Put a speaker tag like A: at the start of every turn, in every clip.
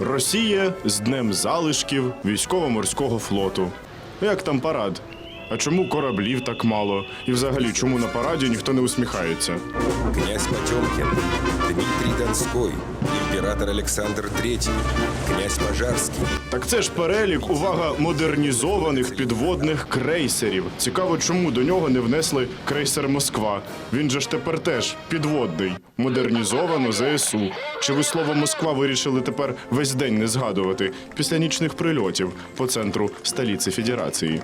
A: Росія з днем залишків військово-морського флоту. Як там парад? А чому кораблів так мало? І взагалі, чому на параді ніхто не усміхається?
B: Князь Потемкин, Дмитрий Донской, император Александр III, князь Пожарский.
A: Так це ж перелік, увага, модернізованих підводних крейсерів. Цікаво, чому до нього не внесли крейсер Москва. Він же ж тепер теж підводний, модернізовано ЗСУ. Чи ви слово Москва вирішили тепер весь день не згадувати після нічних прильотів по центру столиці Федерації?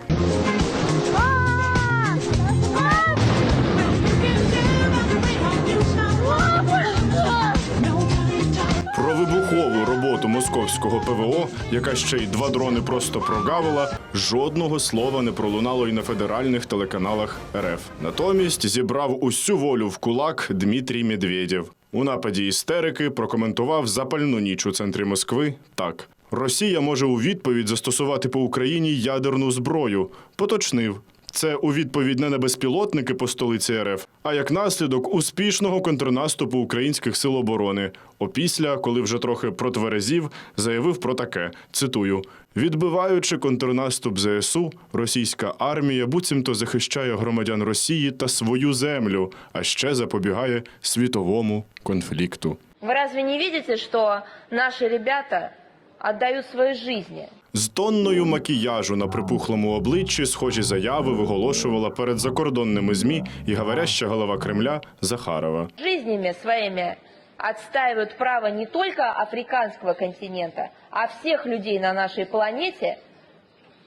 A: Роботу московського ПВО, яка ще й два дрони просто прогавила, жодного слова не пролунало і на федеральних телеканалах РФ. Натомість зібрав усю волю в кулак Дмитрій Медведєв. У нападі істерики прокоментував запальну ніч у центрі Москви так. Росія може у відповідь застосувати по Україні ядерну зброю. Поточнив. Це у відповідь на безпілотники по столиці РФ, а як наслідок успішного контрнаступу українських сил оборони. Опісля, коли вже трохи протверезів, заявив про таке: цитую: відбиваючи контрнаступ ЗСУ, російська армія буцімто захищає громадян Росії та свою землю, а ще запобігає світовому конфлікту.
C: Вы разве не видите, что наши ребята отдают свои жизни?
A: З тонною макіяжу на припухлому обличчі схожі заяви виголошувала перед закордонними змі і говоряща голова Кремля Захарова.
C: Жизнями своими отстаивают право не только африканского континента, а всех людей на нашей планете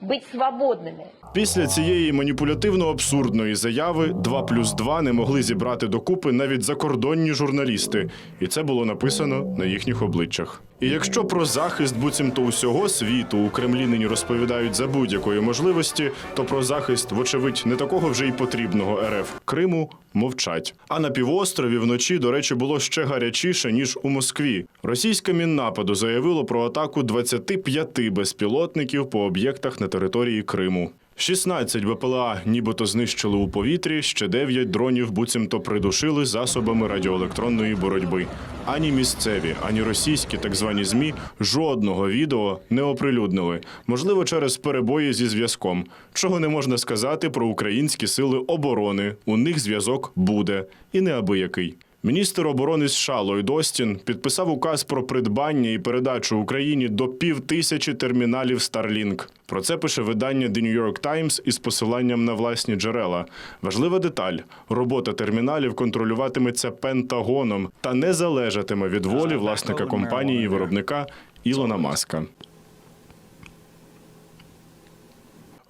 C: быть свободными.
A: Після цієї маніпулятивно-абсурдної заяви 2 плюс 2 не могли зібрати докупи навіть закордонні журналісти, і це було написано на їхніх обличчях. І якщо про захист буцімто усього світу у Кремлі нині розповідають за будь-якої можливості, то про захист, вочевидь, не такого вже й потрібного РФ Криму мовчать. А на півострові вночі, до речі, було ще гарячіше ніж у Москві. Російське міннападу заявило про атаку 25 безпілотників по об'єктах на території Криму. 16 БПЛА нібито знищили у повітрі, ще 9 дронів буцімто придушили засобами радіоелектронної боротьби. Ані місцеві, ані російські так звані ЗМІ жодного відео не оприлюднили. Можливо, через перебої зі зв'язком. Чого не можна сказати про українські сили оборони. У них зв'язок буде і неабиякий. Міністр оборони США Ллойд Остін підписав указ про придбання і передачу Україні до півтисячі терміналів Starlink. Про це пише видання The New York Times із посиланням на власні джерела. Важлива деталь: робота терміналів контролюватиметься Пентагоном та не залежатиме від волі власника компанії і виробника Ілона Маска.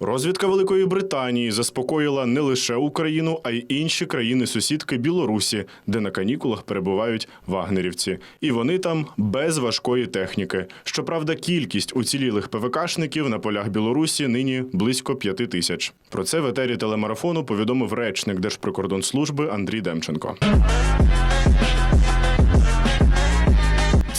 A: Розвідка Великої Британії заспокоїла не лише Україну, а й інші країни-сусідки Білорусі, де на канікулах перебувають вагнерівці. І вони там без важкої техніки. Щоправда, кількість уцілілих ПВКшників на полях Білорусі нині близько п'яти тисяч. Про це в етері телемарафону повідомив речник Держприкордонслужби Андрій Демченко.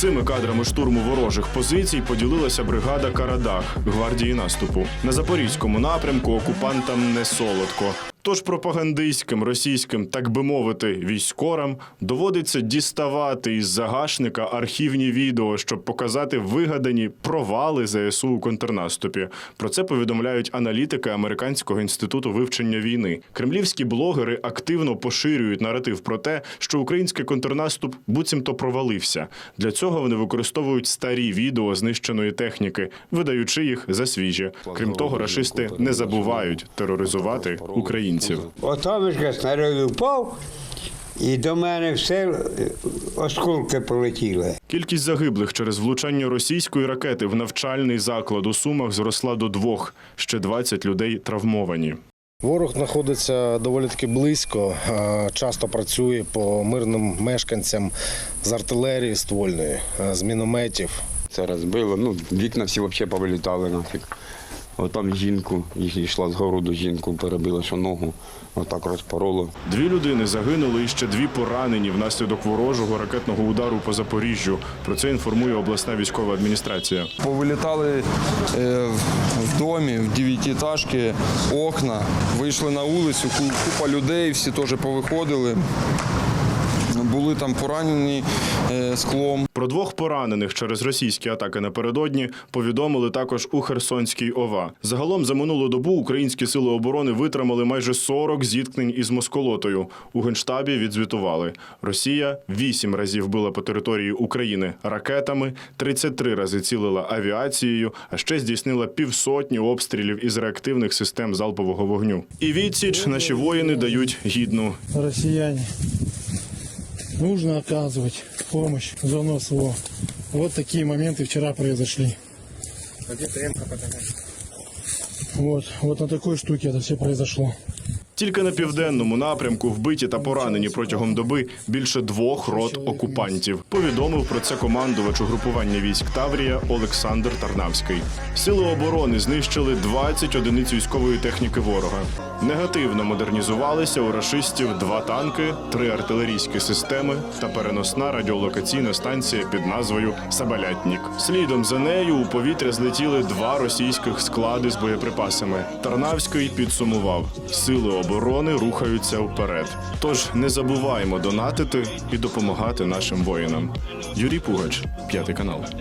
A: Цими кадрами штурму ворожих позицій поділилася бригада Карадах гвардії наступу. На запорізькому напрямку окупантам не солодко. Тож пропагандистським російським, так би мовити, військорам доводиться діставати із загашника архівні відео, щоб показати вигадані провали ЗСУ у контрнаступі. Про це повідомляють аналітики Американського інституту вивчення війни. Кремлівські блогери активно поширюють наратив про те, що український контрнаступ буцімто провалився. Для цього вони використовують старі відео знищеної техніки, видаючи їх за свіжі. Крім того, рашисти не забувають тероризувати українців.
D: Отамишка снаряд впав, і до мене все е, осколки полетіли.
A: Кількість загиблих через влучання російської ракети в навчальний заклад у Сумах зросла до двох. Ще 20 людей травмовані.
E: Ворог знаходиться доволі таки близько, е, часто працює по мирним мешканцям з артилерії ствольної, е, з мінометів.
F: Це розбило. Ну, вікна всі взагалі повилітали нафіг. От там жінку, їх йшла з городу, жінку перебила, що ногу, отак розпороло.
A: Дві людини загинули і ще дві поранені внаслідок ворожого ракетного удару по Запоріжжю. Про це інформує обласна військова адміністрація.
G: Повилітали е, в домі, в дев'ятиэтажки, окна, вийшли на вулицю, купа людей, всі теж повиходили. Були там поранені е, склом.
A: Про двох поранених через російські атаки напередодні повідомили також у Херсонській ОВА. Загалом за минулу добу українські сили оборони витримали майже 40 зіткнень із москолотою. У генштабі відзвітували: Росія вісім разів била по території України ракетами, 33 рази цілила авіацією, а ще здійснила півсотні обстрілів із реактивних систем залпового вогню. І відсіч наші воїни дають гідну.
H: россияне. Нужно оказывать помощь зону СВО. Вот такие моменты вчера произошли. Вот, вот на такой штуке это все произошло.
A: Тільки на південному напрямку вбиті та поранені протягом доби більше двох рот окупантів. Повідомив про це командувач угрупування військ Таврія Олександр Тарнавський. Сили оборони знищили 20 одиниць військової техніки ворога. Негативно модернізувалися у рашистів два танки, три артилерійські системи та переносна радіолокаційна станція під назвою Сабалятнік. Слідом за нею у повітря злетіли два російських склади з боєприпасами. Тарнавський підсумував: сили оборони рухаються вперед. Тож не забуваємо донатити і допомагати нашим воїнам. Юрій Пугач, п'ятий канал.